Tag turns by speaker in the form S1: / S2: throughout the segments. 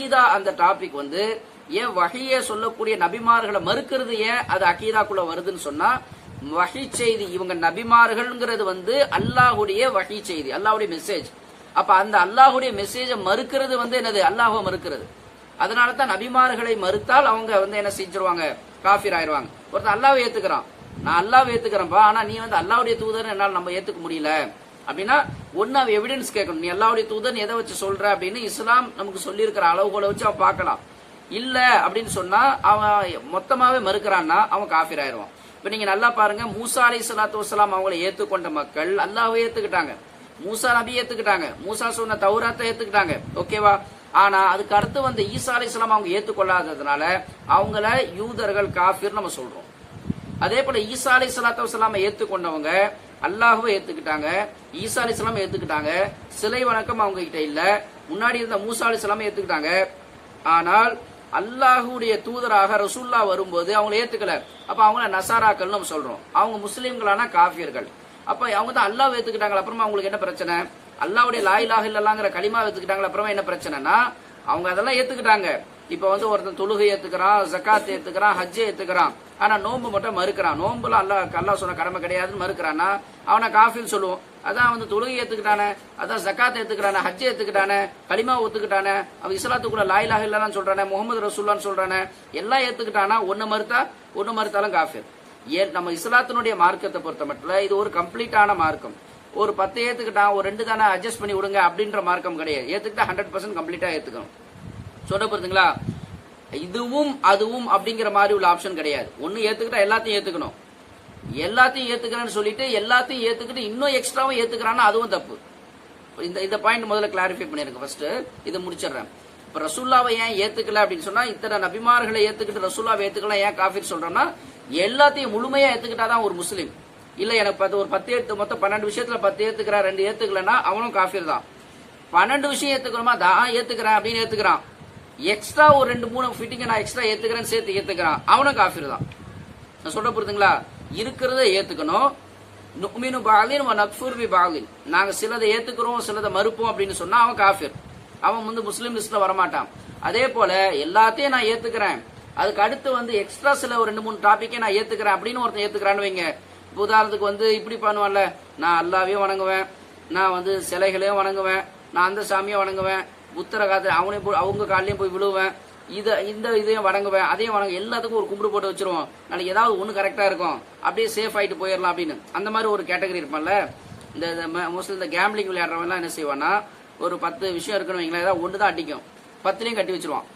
S1: அகீதா அந்த டாபிக் வந்து ஏன் வகைய சொல்லக்கூடிய நபிமார்களை மறுக்கிறது ஏன்? அது அகீதாக்குள்ள வருதுன்னு சொன்னா வகை செய்தி இவங்க நபிமார்கள்ங்கிறது வந்து அல்லாஹுடைய வகை செய்தி அல்லாஹுடைய மெசேஜ் அப்ப அந்த அல்லாஹுடைய மெசேஜை மறுக்கிறது வந்து என்னது? அல்லாஹுவை மறுக்கிறது. அதனால தான் நபிமார்களை மறுத்தால் அவங்க வந்து என்ன செஞ்சிருவாங்க? காஃபிர் ஆயிடுவாங்க. ஒருத்தன் அல்லாவை ஏத்துக்கிறான். நான் அல்லாவை ஏத்துக்கிறேன்ப்பா ஆனா நீ வந்து அல்லாவுடைய தூதர் என்னால் நம்ம ஏத்துக்க முடியல. அப்படின்னா ஒன்னு அவ எவிடன்ஸ் கேட்கணும். நீ அல்லாவுடைய தூதன் எதை வச்சு சொல்ற அப்படின்னு இஸ்லாம் நமக்கு சொல்லியிருக்கிற அளவுகளை வச்சு அவன் பார்க்கலாம். இல்ல அப்படின்னு சொன்னா அவன் மொத்தமாவே மறுக்கிறான்னா அவன் காஃபிர் ஆயிடுவான். இப்ப நீங்க நல்லா பாருங்க மூசா அலி சலாத்து வசலாம் அவங்களை ஏத்துக்கொண்ட மக்கள் அல்லாஹ்வை ஏத்துக்கிட்டாங்க. மூசா நபி ஏத்துக்கிட்டாங்க. மூசா சொன்ன தௌராத்தை ஏத்துக்கிட்டாங்க. ஓகேவா ஆனா அதுக்கு அடுத்து வந்த ஈசா அலை அவங்க ஏத்துக்கொள்ளாததுனால அவங்கள யூதர்கள் காஃபிர் நம்ம சொல்றோம். அதே போல ஈசா அலை சலாத்து வசலாம ஏத்துக்கொண்டவங்க அல்லாஹுவை ஏத்துக்கிட்டாங்க ஈசா அலி சலாம் ஏத்துக்கிட்டாங்க சிலை வணக்கம் அவங்க கிட்ட இல்ல. முன்னாடி இருந்த மூசா அலி சலாம் ஏத்துக்கிட்டாங்க. ஆனால் அல்லாஹுடைய தூதராக ரசூல்லா வரும்போது அவங்கள ஏத்துக்கல. அப்ப அவங்கள நசாராக்கள்னு நம்ம சொல்றோம். அவங்க முஸ்லீம்களான காஃபியர்கள். அப்ப அவங்க தான் அல்லாஹ் ஏத்துக்கிட்டாங்க அப்புறமா அவங்களுக்கு என்ன பிரச்சனை? அல்லாவுடைய லாயிலாக இல்லலாங்கிற களிமா ஏத்துக்கிட்டாங்க அப்புறமா என்ன பிரச்சனைனா அவங்க அதெல்லாம் ஏத்துக்கிட்டாங்க. இப்ப வந்து ஒருத்தன் தொழுகை ஏத்துக்கிறான் ஜக்காத் ஏத்துக்கிறான் ஹஜ்ஜை ஏத்துக்கிறான். ஆனா நோன்பு மட்டும் மறுக்கிறான். நோன்புல அல்லாஹ் அல்லாஹ் சொன்ன கடமை கிடையாதுன்னு மறுக்கிறான்னா அவனை காஃபின்னு சொல்லுவோம். அதான் வந்து தொழுகை ஏத்துக்கிட்டானே அதான் ஜக்காத் ஏத்துக்கிட்டானே ஹஜ்ஜை ஏத்துக்கிட்டானே களிமா ஒத்துக்கிட்டானே அவன் இஸ்லாத்துக்குள்ள லாயிலாக இல்லலான்னு சொல்றானே முகமது ரசூல்லான்னு சொல்றானே எல்லாம் ஏத்துக்கிட்டானா ஒன்னு மறுத்தா ஒன்னு மறுத்தாலும் காஃபில். ஏன் நம்ம இஸ்லாத்தினுடைய மார்க்கத்தை பொறுத்த மட்டும் இது ஒரு கம்ப்ளீட்டான மார்க்கம். ஒரு பத்து ஏத்துக்கிட்டான் ஒரு ரெண்டு தானே அட்ஜஸ்ட் பண்ணி விடுங்க அப்படின்ற மார்க்கம் கிடையாது. ஏத்துக்கிட்டா ஹண்ட்ரட் பர்சன்ட் கம்ப்ளீட்டா ஏத்துக்கணும். சொல்ல போறதுங்களா இதுவும் அதுவும் அப்படிங்கிற மாதிரி உள்ள ஆப்ஷன் கிடையாது. ஒன்னு ஏத்துக்கிட்டா எல்லாத்தையும் ஏத்துக்கணும். எல்லாத்தையும் ஏத்துக்கிறேன்னு சொல்லிட்டு எல்லாத்தையும் ஏத்துக்கிட்டு இன்னும் எக்ஸ்ட்ராவும் ஏத்துக்கிறான்னா அதுவும் தப்பு. இந்த இந்த பாயிண்ட் முதல்ல கிளாரிஃபை பண்ணிருங்க ஃபர்ஸ்ட் இதை முடிச்சிடுறேன். இப்ப ரசூல்லாவை ஏன் ஏத்துக்கல அப்படின்னு சொன்னா இத்தனை நபிமார்களை ஏத்துக்கிட்டு ரசூல்லாவை ஏத்துக்கலாம் ஏன் காஃபிர் சொல்றேன்னா எல்லாத்தையும் முழுமையா ஏத்துக்கிட்டாதான் ஒரு முஸ்லீம். இல்ல எனக்கு பத்து ஒரு பத்து ஏத்து மொத்தம் பன்னெண்டு விஷயத்துல பத்து ஏத்துக்கிறா ரெண்டு ஏத்துக்கலன்னா அவனும் காஃபிர் தான். பன்னெண்டு விஷயம் ஏத்துக்கணுமா? தான் ஏத்துக்கிறேன் அப்படின்னு ஏத்துக்கிறான். எக்ஸ்ட்ரா ஒரு ரெண்டு மூணு ஃபிட்டிங்க நான் எக்ஸ்ட்ரா ஏத்துக்கிறேன்னு சேர்த்து ஏத்துக்கிறான். அவனும் காஃபிர் தான். நான் சொல்ல புரியுதுங்களா? இருக்கிறத ஏத்துக்கணும். நுக்மினு பாலின் வ நக்ஃபூர் பி பாலின். நாங்க சிலதை ஏத்துக்கிறோம் சிலதை மறுப்போம் அப்படின்னு சொன்னா அவன் காஃபிர். அவன் வந்து முஸ்லீம் லிஸ்ட்ல வரமாட்டான். அதே போல எல்லாத்தையும் நான் ஏத்துக்கிறேன். அதுக்கு அடுத்து வந்து எக்ஸ்ட்ரா சில ஒரு ரெண்டு மூணு டாபிக்கே நான் ஏத்துக்கிறேன் அப்படின்னு ஒருத்தன் ஏத்துக்கிறான்னு வைங்க. இப்போ உதாரணத்துக்கு வந்து இப்படி பண்ணுவான்ல நான் அல்லாவையும் வணங்குவேன். நான் வந்து சிலைகளையும் வணங்குவேன். நான் அந்த சாமியை வணங்குவேன். புத்தர காத்து அவனையும் போய் அவங்க காலையும் போய் விழுவேன். இதை இந்த இதையும் வணங்குவேன் அதையும் வணங்க எல்லாத்துக்கும் ஒரு கும்பிடு போட்டு வச்சிருவோம். நாளைக்கு ஏதாவது ஒன்று கரெக்டா இருக்கும். அப்படியே சேஃப் ஆயிட்டு போயிடலாம் அப்படின்னு. அந்த மாதிரி ஒரு கேட்டகரி இருப்பான்ல. இந்த மோஸ்ட்லி இந்த கேம்பிளிங் விளையாடுறவங்கலாம் என்ன செய்வான்னா ஒரு பத்து விஷயம் இருக்குன்னு வைங்களேன் ஏதாவது ஒன்று தான் அடிக்கும். பத்துலையும் கட்டி வச்சிருவான்.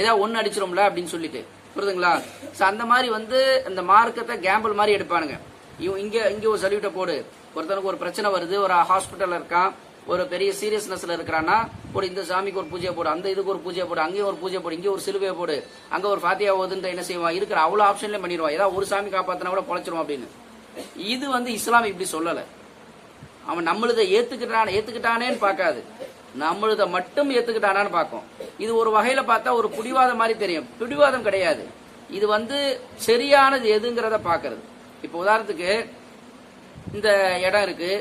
S1: ஏதாவது ஒன்று அடிச்சிரும்ல அப்படின்னு சொல்லிட்டு. புரியுதுங்களா? ஸோ அந்த மாதிரி வந்து இந்த மார்க்கத்தை கேம்பிள் மாதிரி எடுப்பானுங்க. இவன் இங்கே இங்கே ஒரு சல்யூட்டை போடு. ஒருத்தனுக்கு ஒரு பிரச்சனை வருது ஒரு ஹாஸ்பிட்டலில் இருக்கான். ஒரு பெரிய சீரியஸ்னஸ்ல இருக்கிறான்னா ஒரு இந்த சாமிக்கு ஒரு பூஜை போடு அந்த இதுக்கு ஒரு பூஜை போடு அங்கேயும் ஒரு பூஜை போடு இங்கே ஒரு சிலுவையை போடு அங்க ஒரு ஃபாத்தியா ஓதுன்ற என்ன செய்வான் இருக்கிற அவ்வளவு ஆப்ஷன்லேயே பண்ணிடுவான் ஏதாவது ஒரு சாமி காப்பாத்தினா கூட பொழைச்சிரும் அப்படின்னு. இது வந்து இஸ்லாம் இப்படி சொல்லல. அவன் நம்மளதை ஏத்துக்கிட்டான ஏத்துக்கிட்டானேன்னு பார்க்காது. நம்மளத மட்டும் ஏத்துக்கிட்டானான்னு பார்க்கும். இது ஒரு வகையில பார்த்தா ஒரு பிடிவாதம் மாதிரி தெரியும். பிடிவாதம் கிடையாது. இது வந்து சரியானது எதுங்கிறத பாக்குறது இப்போ உதாரணத்துக்கு இந்த இடம் இருக்கு.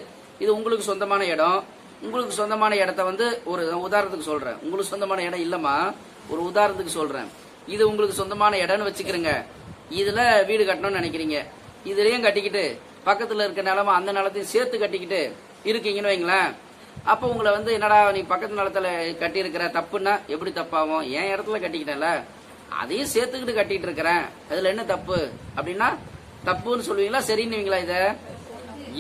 S1: இது உங்களுக்கு சொந்தமான இடம். உங்களுக்கு சொந்தமான இடத்த வந்து ஒரு உதாரணத்துக்கு சொல்றேன். உங்களுக்கு சொந்தமான இடம் இல்லம்மா. ஒரு உதாரணத்துக்கு சொல்றேன். இது உங்களுக்கு சொந்தமான இடம்னு வச்சுக்கிறேங்க. இதுல வீடு கட்டணும்னு நினைக்கிறீங்க. இதுலயும் கட்டிக்கிட்டு பக்கத்துல இருக்க நிலமா அந்த நிலத்தையும் சேர்த்து கட்டிக்கிட்டு இருக்கீங்கன்னு வைங்களேன். அப்ப உங்களை வந்து என்னடா நீ பக்கத்து நிலத்துல கட்டி இருக்கிற தப்புன்னா எப்படி தப்பாகும்? என் இடத்துல கட்டிக்கிட்டல அதையும் சேர்த்துக்கிட்டு கட்டிட்டு இருக்கிறேன். அதுல என்ன தப்பு? அப்படின்னா தப்புன்னு சொல்லுவீங்களா? சரின்னுவீங்களா இதை?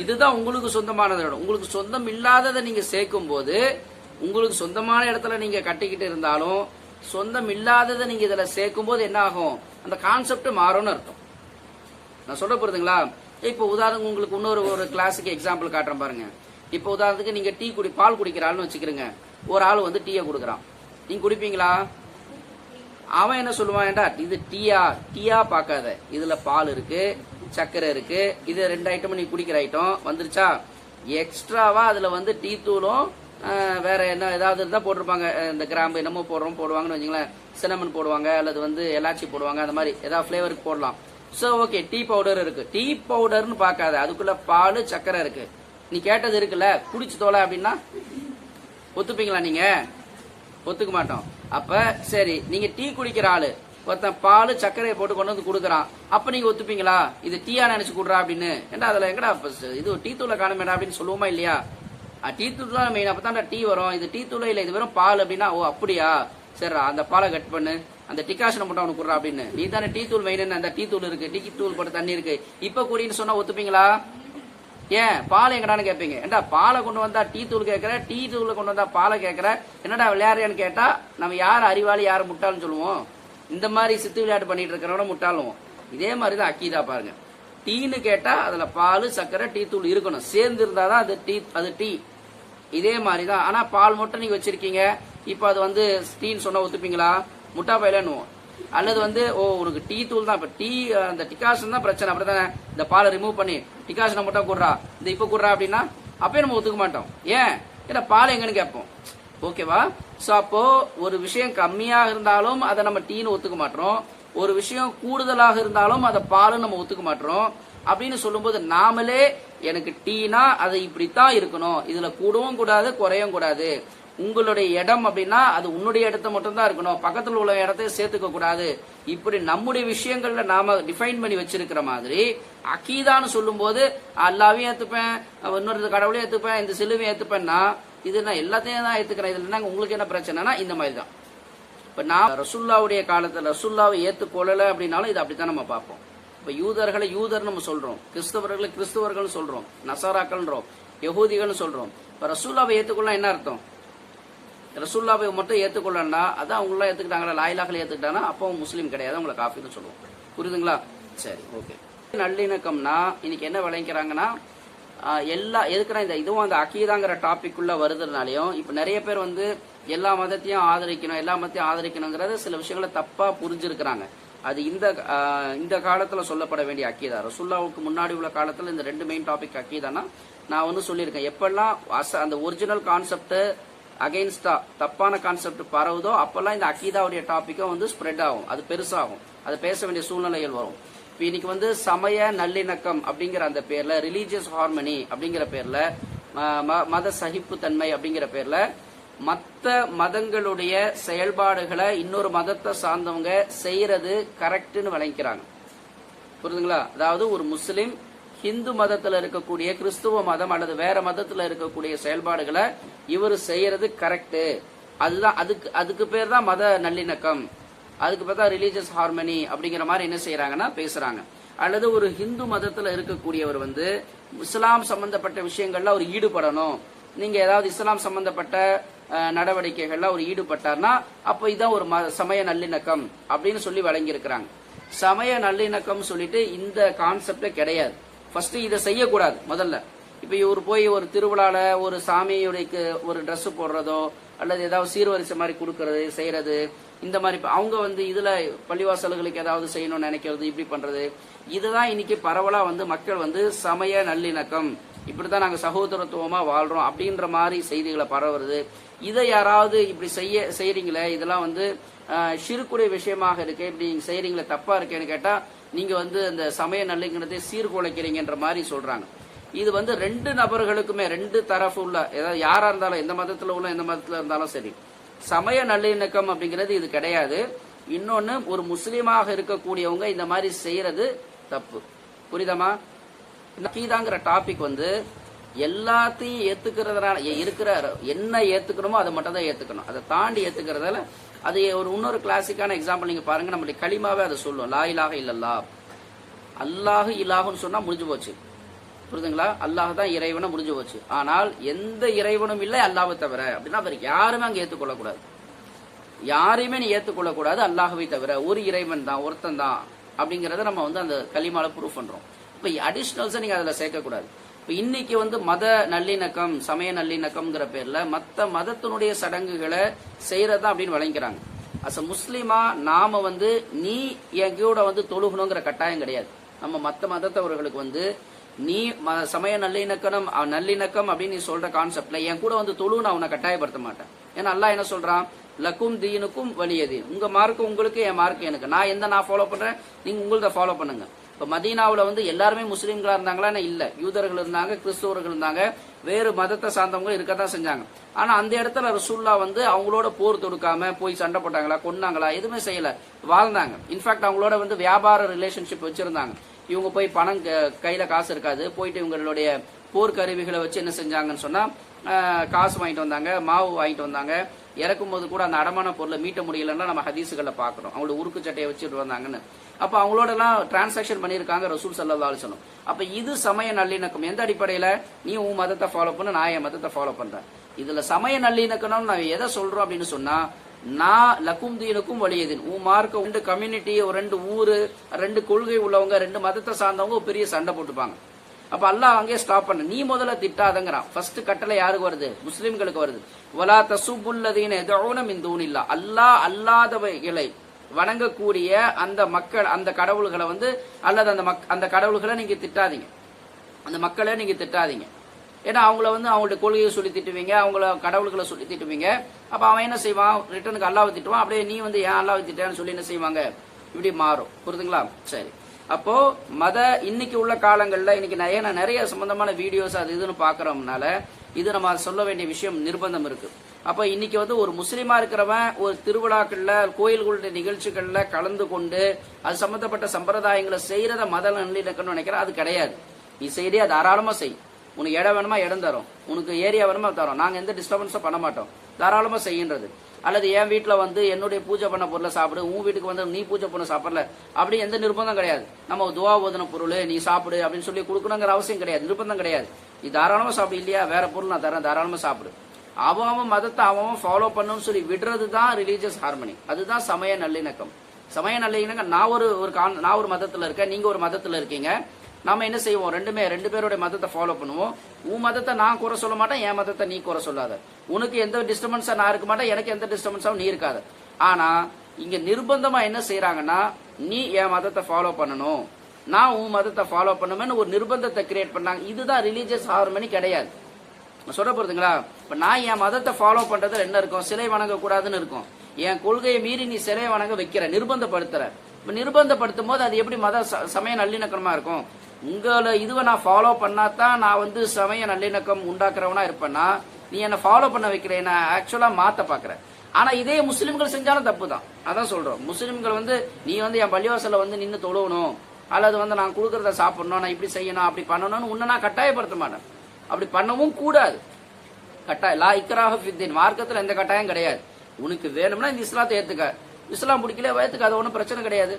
S1: இதுதான் உங்களுக்கு சொந்தமானது இடம். உங்களுக்கு சொந்தம் இல்லாததை நீங்க சேர்க்கும் போது உங்களுக்கு சொந்தமான இடத்துல நீங்க கட்டிக்கிட்டு இருந்தாலும் சொந்தம் இல்லாததை நீங்க இதுல சேர்க்கும் போது என்ன ஆகும் அந்த கான்செப்ட் மாறும்னு அர்த்தம். நான் சொல்ல போறதுங்களா இப்போ உதாரணம் உங்களுக்கு இன்னொரு ஒரு கிளாஸுக்கு எக்ஸாம்பிள் காட்டுறேன் பாருங்க. இப்போ உதாரணத்துக்கு நீங்க டீ குடி பால் குடிக்கிறாள்னு வச்சுக்கிறீங்க. ஒரு ஆள் வந்து டீயை கொடுக்குறான். நீங்க குடிப்பீங்களா? அவன் என்ன சொல்லுவான் ஏண்டா இது டீயா? டீயா பார்க்காத. இதுல பால் இருக்கு. சர்க்கரை இருக்கு. இது ரெண்டு ஐட்டம் நீ குடிக்கிற ஐட்டம் வந்துருச்சா? எக்ஸ்ட்ராவா அதுல வந்து டீ தூளும் வேற என்ன ஏதாவது இருந்தால் போட்டிருப்பாங்க. இந்த கிராம்பு என்னமோ போடுறோம் போடுவாங்கன்னு வச்சுங்களேன். சினமன் போடுவாங்க அல்லது வந்து எலாச்சி போடுவாங்க அந்த மாதிரி ஏதாவது ஃபிளேவருக்கு போடலாம். ஸோ ஓகே டீ பவுடர் இருக்கு. டீ பவுடர்னு பார்க்காத அதுக்குள்ள பால் சர்க்கரை இருக்கு. நீ கேட்டது இருக்குல்ல குடிச்சு தோலை அப்படின்னா? ஒத்துப்பீங்களா நீங்க? ஒத்துக்க மாட்டோம். அப்ப சரி நீங்க டீ குடிக்கிற ஆளு. ஒருத்தன் பால் சர்க்கரையை போட்டு கொண்டு வந்து கொடுக்குறான். அப்போ நீங்கள் ஒத்துப்பீங்களா? இது டீயா நினச்சி கொடுறா அப்படின்னு. ஏன்டா அதில் எங்கடா இது டீ தூளை காணுமேடா அப்படின்னு சொல்லுவோமா இல்லையா? டீ தூள் தான் மெயின் அப்பதான் டீ வரும். இது டீ தூளை இல்லை இது வெறும் பால் அப்படின்னா ஓ அப்படியா? சரிடா அந்த பாலை கட் பண்ணு. அந்த டிகாஷனை மட்டும் அவனுக்கு கொடுறா அப்படின்னு. நீ தானே டீ தூள் மெயின் அந்த டீ தூள் இருக்கு. டீ தூள் போட்டு தண்ணி இருக்கு. இப்போ கூடின்னு சொன்னா ஒத்துப்பீங்களா? ஏன்? பால் எங்கடான்னு கேட்பீங்க ஏன்டா பாலை கொண்டு வந்தா டீ தூள் கேட்கற டீ தூளை கொண்டு வந்தா பாலை கேட்கற என்னடா விளையாடுறேன்னு கேட்டா நம்ம யார் அறிவாளி யார் முட்டாள்னு சொல்லுவோம். இந்த மாதிரி சித்து விளையாட்டு பண்ணிட்டு இருக்கிறவன முட்டாளுவோம் இதே மாதிரி தான் அக்கீதா பாருங்க. டீன்னு கேட்டா அதுல பால் சர்க்கரை டீ தூள் இருக்கணும். சேர்ந்து இருந்தாதான் அது டீ அது டீ. இதே மாதிரி தான் ஆனா பால் மட்டும் நீங்க வச்சிருக்கீங்க. இப்போ அது வந்து டீன்னு சொன்னா ஒத்துப்பீங்களா? முட்டா பயிலன்னுவோம். அல்லது வந்து ஓ உனக்கு டீ தூள் தான். இப்ப டீ அந்த டிகாஷன் தான் பிரச்சனை. அப்படிதானே இந்த பாலை ரிமூவ் பண்ணி டிகாஷனை மட்டும் கொடுறா. இந்த இப்ப கொடுறா அப்படின்னா அப்பயே நம்ம ஒத்துக்க மாட்டோம். ஏன்? ஏன்னா பால் எங்கன்னு கேட்போம். ஓகேவா? சோ அப்போ ஒரு விஷயம் கம்மியாக இருந்தாலும் அதை நம்ம டீன்னு ஒத்துக்க மாட்டோம். ஒரு விஷயம் கூடுதலாக இருந்தாலும் அதை பாலுன்னு நம்ம ஒத்துக்க மாட்டோம். அப்படின்னு சொல்லும்போது நாமளே எனக்கு டீனா அது இப்படித்தான் இருக்கணும். இதுல கூடவும் கூடாது குறையவும் கூடாது. உங்களுடைய இடம் அப்படின்னா அது உன்னுடைய இடத்த மட்டும் தான் இருக்கணும். பக்கத்துல உள்ள இடத்தையும் சேர்த்துக்க கூடாது. இப்படி நம்முடைய விஷயங்கள்ல நாம டிஃபைன் பண்ணி வச்சிருக்கிற மாதிரி அக்கீதான்னு சொல்லும்போது அல்லாவையும் ஏத்துப்பேன் இன்னொரு கடவுளையும் ஏத்துப்பேன் இந்த சிலுவையும் ஏத்துப்பேன்னா இது நான் எல்லாத்தையும் தான் ஏத்துக்கிறேன். இதில் நாங்கள் உங்களுக்கு என்ன பிரச்சனைனா இந்த மாதிரி தான் இப்ப நான் ரசுல்லாவுடைய காலத்துல ரசுல்லாவை ஏற்றுக்கொள்ளலை அப்படின்னாலும் இது அப்படித்தான் நம்ம பார்ப்போம். இப்ப யூதர்களை யூதர் நம்ம சொல்றோம். கிறிஸ்தவர்களை கிறிஸ்தவர்கள் சொல்றோம். நசாராக்கள்ன்றோம். யகூதிகள்னு சொல்றோம். இப்போ ரசூல்லாவை ஏத்துக்கொள்ள என்ன அர்த்தம்? ரசூல்லாவை மட்டும் ஏற்றுக்கொள்ளனா அதான் அவங்களாம் ஏத்துக்கிட்டாங்களா? லாயிலாக்களை ஏத்துக்கிட்டாங்கன்னா அப்போ முஸ்லீம் கிடையாது. அவங்களை காஃபின்னு சொல்லுவோம். புரியுதுங்களா? சரி ஓகே. நல்லிணக்கம்னா இன்னைக்கு என்ன விளைக்கிறாங்கன்னா எல்லா எதுக்குன்னா இந்த இதுவும் அந்த அக்கீதாங்கிற டாபிக் உள்ள வருதுனாலையும் இப்ப நிறைய பேர் வந்து எல்லா மதத்தையும் ஆதரிக்கணும் எல்லா மதத்தையும் ஆதரிக்கணுங்கிறத சில விஷயங்களை தப்பா புரிஞ்சிருக்கிறாங்க. அது இந்த இந்த காலத்துல சொல்லப்பட வேண்டிய அக்கீதா ரசுல்லாவுக்கு முன்னாடி உள்ள காலத்துல இந்த ரெண்டு மெயின் டாபிக் அக்கீதானா நான் வந்து சொல்லியிருக்கேன். எப்பெல்லாம் அச- அந்த ஒரிஜினல் கான்செப்ட் அகைன்ஸ்டா தப்பான கான்செப்ட் பரவுதோ அப்பெல்லாம் இந்த அக்கீதாவுடைய டாபிக்கும் வந்து ஸ்ப்ரெட் ஆகும். அது பெருசாகும். அது பேச வேண்டிய சூழ்நிலைகள் வரும். இப்போ இன்னைக்கு வந்து சமய நல்லிணக்கம் அப்படிங்கிற அந்த பேர்ல ரிலீஜியஸ் ஹார்மனி அப்படிங்கிற பேர்ல ம- ம- மத சகிப்புத்தன்மை அப்படிங்கிற பேர்ல மற்ற மதங்களுடைய செயல்பாடுகளை இன்னொரு மதத்தை சார்ந்தவங்க செய்யறது கரெக்டுன்னு விளங்கிக்கிறாங்க. புரியுதுங்களா? அதாவது ஒரு முஸ்லிம் ஹிந்து மதத்தில் இருக்கக்கூடிய கிறிஸ்துவ மதம் அல்லது வேற மதத்தில் இருக்கக்கூடிய செயல்பாடுகளை இவர் செய்யறது கரெக்டு அதுதான் அதுக்கு அதுக்கு பேர் தான் மத நல்லிணக்கம். அதுக்கு பார்த்தா ரிலீஜியஸ் ஹார்மனி அப்படிங்கிற மாதிரி என்ன செய்யறாங்கன்னா பேசுறாங்க. அல்லது ஒரு ஹிந்து மதத்துல இருக்கக்கூடியவர் வந்து இஸ்லாம் சம்பந்தப்பட்ட விஷயங்கள்ல அவர் ஈடுபடணும். நீங்க ஏதாவது இஸ்லாம் சம்பந்தப்பட்ட நடவடிக்கைகள்ல அவர் ஈடுபட்டார்னா அப்போ இதான் ஒரு ம- சமய நல்லிணக்கம் அப்படின்னு சொல்லி வழங்கியிருக்கிறாங்க. சமய நல்லிணக்கம் சொல்லிட்டு இந்த கான்செப்டே கிடையாது. ஃபர்ஸ்ட் இதை செய்யக்கூடாது முதல்ல. இப்ப இவர் போய் ஒரு திருவிழால ஒரு சாமியுடைய ஒரு ட்ரெஸ் போடுறதோ அல்லது ஏதாவது சீர்வரிசை மாதிரி கொடுக்கறது செய்யறது இந்த மாதிரி அவங்க வந்து இதுல பள்ளிவாசல்களுக்கு ஏதாவது செய்யணும்னு நினைக்கிறது இப்படி பண்றது. இதுதான் இன்னைக்கு பரவலா வந்து மக்கள் வந்து சமய நல்லிணக்கம். இப்படித்தான் நாங்க சகோதரத்துவமா வாழ்றோம் அப்படின்ற மாதிரி செய்திகளை பரவுறது. இதை யாராவது இப்படி செய்ய செய்யறீங்களே இதெல்லாம் வந்து சிறுகுறை விஷயமாக இருக்கு. இப்படி நீங்க செய்யறீங்களே தப்பா இருக்கேன்னு கேட்டா நீங்க வந்து அந்த சமய நல்லிணக்கத்தை சீர்குலைக்கிறீங்கன்ற மாதிரி சொல்றாங்க. இது வந்து ரெண்டு நபர்களுக்குமே ரெண்டு தரப்பு உள்ள ஏதாவது யாரா இருந்தாலும் எந்த மதத்துல உள்ள எந்த மதத்துல இருந்தாலும் சரி சமய நல்லிணக்கம் அப்படிங்கிறது இது கிடையாது. இன்னொன்னு ஒரு முஸ்லீமாக இருக்கக்கூடியவங்க இந்த மாதிரி செய்யறது தப்பு. புரியுதமா? இந்த கீதாங்கிற டாபிக் வந்து எல்லாத்தையும் ஏத்துக்கிறதுனால இருக்கிற என்ன ஏத்துக்கணுமோ அதை மட்டும் தான் ஏத்துக்கணும். அதை தாண்டி ஏத்துக்கிறதால அது ஒரு இன்னொரு கிளாசிக்கான எக்ஸாம்பிள் நீங்க பாருங்க. நம்மளுடைய களிமாவே அதை சொல்லும். லா இலாஹ இல்லல்லா அல்லாஹு இலாஹுன்னு சொன்னா முடிஞ்சு போச்சு. புரியுதுங்களா அல்லாஹ் தான் இறைவனை முடிஞ்சு போச்சு. ஆனால் எந்த இறைவனும் இல்லை அல்லாஹை தவிர. அப்படின்னா அவர் யாருமே அங்க ஏற்றுக்கொள்ளக்கூடாது யாரையுமே நீ ஏற்றுக்கொள்ளக்கூடாது அல்லாஹவை தவிர. ஒரு இறைவன் தான் ஒருத்தன் தான் அப்படிங்கறத நம்ம வந்து அந்த களிமால ப்ரூவ் பண்றோம். இப்ப அடிஷ்னல்ஸை நீங்க அதுல சேர்க்கக்கூடாது. இப்ப இன்னைக்கு வந்து மத நல்லிணக்கம் சமய நல்லிணக்கம்ங்கிற பேர்ல மத்த மதத்தினுடைய சடங்குகளை செய்யறதா அப்படின்னு வழங்கிறாங்க அஸ் அ முஸ்லீமா நாம வந்து நீ என் கூட வந்து தொழுகணுங்கிற கட்டாயம் கிடையாது. நம்ம மத்த மதத்தவர்களுக்கு வந்து நீ ம- சமய நல்லிணக்கம் நல்லிணக்கம் அப்படின்னு நீ சொல்ற கான்செப்ட்ல என் கூட வந்து தொழு நான் உன்னை கட்டாயப்படுத்த மாட்டேன். ஏன்னா அல்லாஹ் என்ன சொல்றான்? லக்கும் தீனுக்கும் வலியதீன் உங்க மார்க்கு உங்களுக்கு என் மார்க் எனக்கு. நான் எந்த நான் ஃபாலோ பண்றேன்? நீங்க உங்களத ஃபாலோ பண்ணுங்க. இப்ப மதீனாவில் வந்து எல்லாருமே முஸ்லீம்களா இருந்தாங்களா இல்ல. யூதர்கள் இருந்தாங்க கிறிஸ்தவர்கள் இருந்தாங்க வேறு மதத்தை சார்ந்தவங்க இருக்கத்தான் செஞ்சாங்க. ஆனா அந்த இடத்துல ரசூல்லா வந்து அவங்களோட போர் தொடுக்காம போய் சண்டை போட்டாங்களா கொன்னாங்களா எதுவுமே செய்யல. வாழ்ந்தாங்க. இன்ஃபேக்ட் அவங்களோட வந்து வியாபார ரிலேஷன்ஷிப் வச்சிருந்தாங்க. இவங்க போய் பணம் க- கையில காசு இருக்காது. போயிட்டு இவங்களுடைய போர்க்கருவிகளை வச்சு என்ன செஞ்சாங்கன்னு சொன்னா காசு வாங்கிட்டு வந்தாங்க மாவு வாங்கிட்டு வந்தாங்க. இறக்கும் போது கூட அந்த அடமான பொருளை மீட்ட முடியலன்னா நம்ம ஹதீசுகளை பார்க்குறோம். அவங்களோட உருக்கு சட்டையை வச்சுட்டு வந்தாங்கன்னு. அப்ப அவங்களோட எல்லாம் டிரான்சாக்ஷன் பண்ணியிருக்காங்க ரசூல் சல்லா சொல்லணும் அப்ப இது சமய நல்லிணக்கம். எந்த அடிப்படையில? நீ உன் மதத்தை ஃபாலோ பண்ணு நான் என் மதத்தை ஃபாலோ பண்றேன். இதுல சமய நல்லிணக்கணும் நான் எதை சொல்றோம் அப்படின்னு சொன்னா நான் லக்கும் தீனுக்கும் வழியதின் உன் மார்க்க ரெண்டு கம்யூனிட்டி ஒரு ரெண்டு ஊர் ரெண்டு கொள்கை உள்ளவங்க ரெண்டு மதத்தை சார்ந்தவங்க ஒரு பெரிய சண்டை போட்டுப்பாங்க. அப்ப அல்லாஹ் அங்கே ஸ்டாப் பண்ண. நீ முதல்ல திட்டாதங்கிறான். ஃபர்ஸ்ட் கட்டளை யாருக்கு வருது? முஸ்லிம்களுக்கு வருது. வலா தசுபுல்லதீன எதோனம் மின் தூணில்லா அல்லாஹ் அல்லாதவைகளை வணங்கக்கூடிய அந்த மக்கள் அந்த கடவுள்களை வந்து அல்லது அந்த மக் அந்த கடவுள்களை நீங்க திட்டாதீங்க. அந்த மக்களை நீங்க திட்டாதீங்க. ஏன்னா அவங்கள வந்து அவங்களுடைய கொள்கையை சொல்லி திட்டுவீங்க அவங்கள கடவுள்களை சொல்லி திட்டுவீங்க. அப்போ அவன் என்ன செய்வான்? ரிட்டனுக்கு அல்லாவை திட்டுவான். அப்படியே நீ வந்து ஏன் அல்லாவை திட்டான்னு சொல்லி என்ன செய்வாங்க? இப்படி மாறும். புரிதுங்களா? சரி. அப்போ மத இன்னைக்கு உள்ள காலங்களில் இன்னைக்கு நிறைய நிறைய சம்பந்தமான வீடியோஸ் அது இதுன்னு பாக்குறோம்னால இது நம்ம சொல்ல வேண்டிய விஷயம் நிர்பந்தம் இருக்கு. அப்ப இன்னைக்கு வந்து ஒரு முஸ்லீமா இருக்கிறவன் ஒரு திருவிழாக்கள்ல கோயில்களுடைய நிகழ்ச்சிகள்ல கலந்து கொண்டு அது சம்பந்தப்பட்ட சம்பிரதாயங்களை செய்யறத மத நல்லிணக்கம்னு நினைக்கிறேன். அது கிடையாது. நீ செய்யறியா தாராளமா செய். உனக்கு இடம் வேணுமா இடம் தரும். உனக்கு ஏரியா வேணுமா தரோம். நாங்கள் எந்த டிஸ்டர்பன்ஸும் பண்ண மாட்டோம். தாராளமாக செய்கின்றது அல்லது என் வீட்டில் வந்து என்னுடைய பூஜை பண்ண பொருளை சாப்பிடு உன் வீட்டுக்கு வந்து நீ பூஜை பண்ண சாப்பிடல அப்படி எந்த நிர்பந்தம் கிடையாது. நம்ம துவா ஓதன பொருள் நீ சாப்பிடு அப்படின்னு சொல்லி கொடுக்கணுங்கிற அவசியம் கிடையாது. நிர்பந்தம் கிடையாது. நீ தாராளமாக சாப்பிடு இல்லையா? வேற பொருள் நான் தரேன் தாராளமாக சாப்பிடு. அவன் அவன் மதத்தை அவன் ஃபாலோ பண்ணணும்னு சொல்லி விடுறது தான் ரிலீஜியஸ் ஹார்மனி அதுதான் சமய நல்லிணக்கம். சமய நல்லிணக்கம் நான் ஒரு ஒரு கான்- நான் ஒரு மதத்தில் இருக்கேன் நீங்கள் ஒரு மதத்தில் இருக்கீங்க. நாம என்ன செய்வோம்? ரெண்டுமே ரெண்டு பேருடைய மதத்தை ஃபாலோ பண்ணுவோம். உன் மதத்தை நான் குறை சொல்ல மாட்டேன் என் மதத்தை நீ குறை சொல்லாத. உனக்கு எந்த டிஸ்டர்பன்ஸா நான் இருக்க மாட்டேன் எனக்கு எந்த டிஸ்டர்பன்ஸாவும் நீ இருக்காத. ஆனா இங்க நிர்பந்தமா என்ன செய்யறாங்கன்னா நீ என் மதத்தை ஃபாலோ பண்ணணும். நான் உன் மதத்தை ஃபாலோ பண்ணுவேன்னு ஒரு நிர்பந்தத்தை கிரியேட் பண்ணாங்க. இதுதான் ரிலீஜியஸ் ஹார்மனி கிடையாது. சொல்ல போறதுங்களா? இப்ப நான் என் மதத்தை ஃபாலோ பண்றதுல என்ன இருக்கும்? சிலை வணங்க கூடாதுன்னு இருக்கும். என் கொள்கையை மீறி நீ சிலை வணங்க வைக்கிற நிர்பந்தப்படுத்துற. இப்ப நிர்பந்தப்படுத்தும் போது அது எப்படி மத ச- சமய நல்லிணக்கமா இருக்கும்? உங்களை இதுவை நான் ஃபாலோ பண்ணாதான் நான் வந்து சமய நல்லிணக்கம் உண்டாக்குறவனா இருப்பேன்னா நீ என்னை ஃபாலோ பண்ண வைக்கிற என்ன ஆக்சுவலாக மாற்ற பார்க்குறேன் ஆனால் இதே முஸ்லீம்கள் செஞ்சாலும் தப்பு தான் அதான் சொல்கிறோம் முஸ்லீம்கள் வந்து நீ வந்து என் பள்ளிவாசலில் வந்து நின்று தொழுவணும் அல்லது வந்து நான் கொடுக்குறத சாப்பிடணும் நான் இப்படி செய்யணும் அப்படி பண்ணணும்னு உன்னை நான் கட்டாயப்படுத்த மாட்டேன். அப்படி பண்ணவும் கூடாது. கட்டாயம். லா இக்கராக ஃபித்தின் மார்க்கத்தில் எந்த கட்டாயம் கிடையாது. உனக்கு வேணும்னா இந்த இஸ்லாத்தை ஏற்றுக்க இஸ்லாம் பிடிக்கல வயத்துக்கு அது ஒன்றும் பிரச்சனை கிடையாது.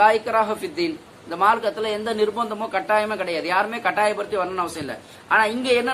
S1: லா இக்கராக ஃபித்தின் இந்த மார்க்கத்துல எந்த நிர்பந்தமோ கட்டாயமே கிடையாது. யாருமே கட்டாயப்படுத்தி வரணும்னு அவசியம் இல்லை. ஆனா இங்க என்ன